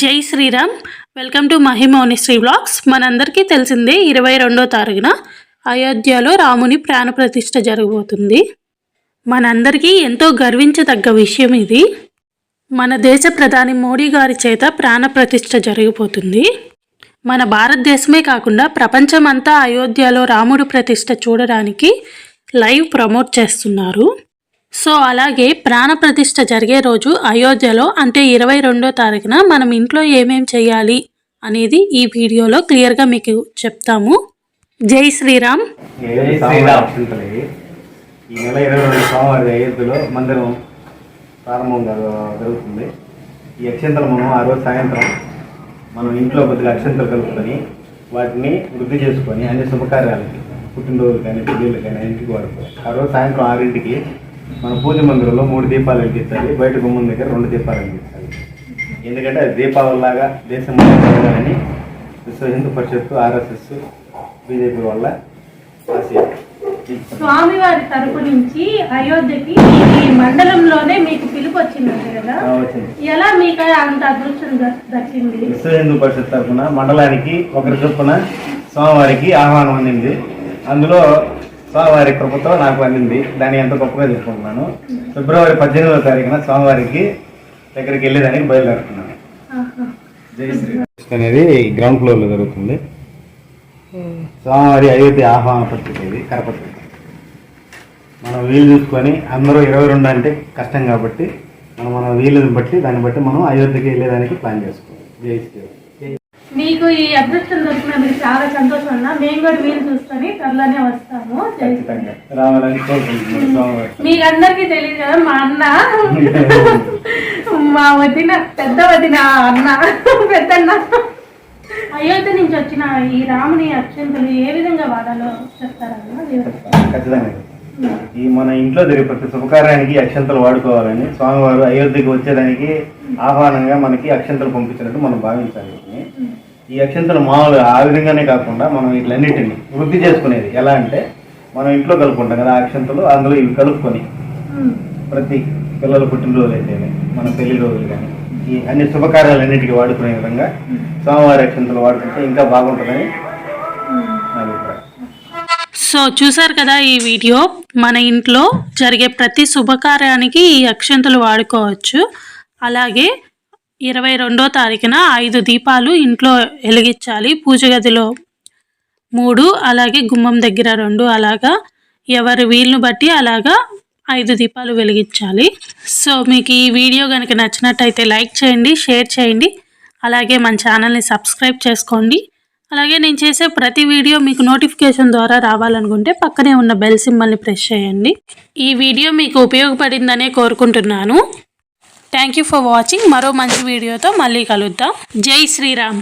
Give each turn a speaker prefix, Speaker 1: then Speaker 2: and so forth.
Speaker 1: జై Sriram. Welcome to Mahimoni Sri vlogs. మనందరికీ తెలిసిందే ఇరవై రెండో తారీఖున అయోధ్యలో రాముని ప్రాణప్రతిష్ఠ జరగబోతుంది. మనందరికీ ఎంతో గర్వించదగ్గ విషయం ఇది. మన దేశ ప్రధాని మోడీ గారి చేత ప్రాణప్రతిష్ఠ జరిగిపోతుంది మన భారతదేశమే కాకుండా ప్రపంచమంతా అయోధ్యలో రాముడు ప్రతిష్ఠ చూడడానికి లైవ్ ప్రమోట్ చేస్తున్నారు. సో అలాగే ప్రాణప్రతిష్ఠ జరిగే రోజు అయోధ్యలో అంటే ఇరవై రెండో తారీఖున మనం ఇంట్లో ఏమేం చేయాలి అనేది ఈ వీడియోలో క్లియర్గా మీకు చెప్తాము. జై శ్రీరామ్.
Speaker 2: ఈ నెల ఇరవై రెండు సోమవారి అయోధ్యలో మందిరం ప్రారంభం జరుగుతుంది. ఈ అక్షంతలు మనం ఆ రోజు సాయంత్రం మనం ఇంట్లో కొద్దిగా అక్షంతలు కలుపుకొని వాటిని వృద్ధి చేసుకొని అన్ని శుభకార్యాలకి పుట్టినరోజు కానీ పెళ్ళిళ్ళు కానీ ఇంటికి వాడుకోవాలి. ఆ రోజు సాయంత్రం ఆరింటికి మన పూజ మందిరంలో మూడు దీపాలు వెలిగించాలి బయట గుమ్మం దగ్గర రెండు దీపాలు వెలిగించాలి ఎందుకంటే అది దీపావళిలాగా దేశం జరగాలని విశ్వ హిందూ పరిషత్తు ఆర్ఎస్ఎస్ బీజేపీ వల్ల
Speaker 3: స్వామివారి తరపు నుంచి అయోధ్యకి ఈ మండలంలోనే మీకు పిలుపు వచ్చిందంట కదా?
Speaker 2: వచ్చింది.
Speaker 3: ఎలా మీకు అంత అదృష్టం దక్కింది?
Speaker 2: విశ్వ హిందూ పరిషత్ తరఫున మండలానికి ఒకరి చొప్పున స్వామివారికి ఆహ్వానం అందింది. అందులో స్వామివారి కృపతో నాకు అందింది. దాన్ని ఎంత గొప్పగా చెప్పుకుంటున్నాను. ఫిబ్రవరి పద్దెనిమిదవ తారీఖున స్వామివారికి దగ్గరికి వెళ్ళేదానికి బయలుదేరుతున్నాను. జై శ్రీరామ్ అనేది గ్రౌండ్ ఫ్లోర్లో జరుగుతుంది. స్వామివారి అయోధ్య ఆహ్వాన పత్రిక ఇది కరపత్రిక. మనం వీలు చూసుకొని అందరూ ఇరవై రెండు అంటే కష్టం కాబట్టి మనం మన వీలుని బట్టి దాన్ని బట్టి మనం అయోధ్యకి వెళ్ళేదానికి ప్లాన్ చేసుకోవాలి జై శ్రీరామ్
Speaker 3: మీకు ఈ అదృష్టం దొరికినందుకు చాలా సంతోషం అన్న. మేము కూడా వీలు చూసుకొని త్వరలోనే వస్తాము. అందరికీ తెలియదు కదా మా అన్న. మా వదిన పెద్ద వదిన అన్న పెద్దన్న. అయోధ్య నుంచి వచ్చిన ఈ రాముని అక్షంతలు ఏ విధంగా వాడాలో చెప్తారన్న?
Speaker 2: ఖచ్చితంగా ఈ మన ఇంట్లో జరిగే ప్రతి శుభకార్యానికి అక్షంతలు వాడుకోవాలని స్వామివారు అయోధ్యకి వచ్చేదానికి ఆహ్వానంగా మనకి అక్షంతలు పంపించినట్టు మనం భావించాలి. ఈ అక్షంతలు మామూలుగా ఆ విధంగానే కాకుండా మనం వీటిలన్నిటిని వృద్ధి చేసుకునేది. ఎలా అంటే మనం ఇంట్లో కలుపుకుంటాం కదా అక్షంతలు అందులో ఇవి కలుపుకొని. ప్రతి పిల్లల పుట్టినరోజులు అయితేనే మన పెళ్ళి రోజులు కానీ ఈ అన్ని శుభకార్యాలన్నిటికీ వాడుకునే విధంగా స్వామివారి అక్షంతలు వాడుకుంటే ఇంకా బాగుంటుందని నా అభిప్రాయం.
Speaker 1: సో చూసారు కదా ఈ వీడియో? మన ఇంట్లో జరిగే ప్రతి శుభకార్యానికి ఈ అక్షంతలు వాడుకోవచ్చు. అలాగే ఇరవై రెండో తారీఖున ఐదు దీపాలు ఇంట్లో వెలిగించాలి. పూజ గదిలో మూడు అలాగే గుమ్మం దగ్గర రెండు అలాగా ఎవరి వీలును బట్టి అలాగా ఐదు దీపాలు వెలిగించాలి. సో మీకు ఈ వీడియో కనుక నచ్చినట్టయితే లైక్ చేయండి షేర్ చేయండి అలాగే మన ఛానల్ని సబ్స్క్రైబ్ చేసుకోండి. అలాగే నేను చేసే ప్రతి వీడియో మీకు నోటిఫికేషన్ ద్వారా రావాలనుకుంటే పక్కనే ఉన్న బెల్ సింబల్ని ప్రెస్ చేయండి. ఈ వీడియో మీకు ఉపయోగపడిందనే కోరుకుంటున్నాను. థ్యాంక్ యూ ఫర్ వాచింగ్ మరో మంచి వీడియోతో మళ్ళీ కలుద్దాం. జై శ్రీరామ్.